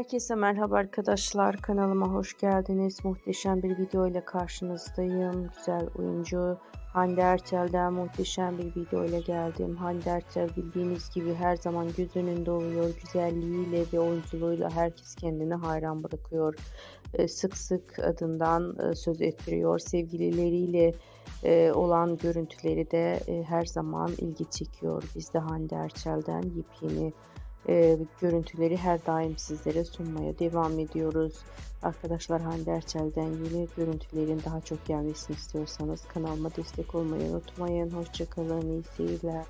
Herkese merhaba arkadaşlar. Kanalıma hoş geldiniz. Muhteşem bir video ile karşınızdayım. Güzel oyuncu Hande Erçel'den muhteşem bir video ile geldim. Hande Erçel bildiğiniz gibi her zaman göz önünde oluyor. Güzelliğiyle ve oyunculuğuyla herkes kendini hayran bırakıyor. Ee, Sık sık adından e, söz ettiriyor. Sevgilileriyle e, olan görüntüleri de e, her zaman ilgi çekiyor. Biz de Hande Erçel'den yepyeni e, görüntüleri her daim sizlere sunmaya devam ediyoruz. Arkadaşlar Hande Erçel'den yeni görüntülerin daha çok gelmesini istiyorsanız kanalıma destek olmayı unutmayın. Hoşçakalın, iyi seyirler.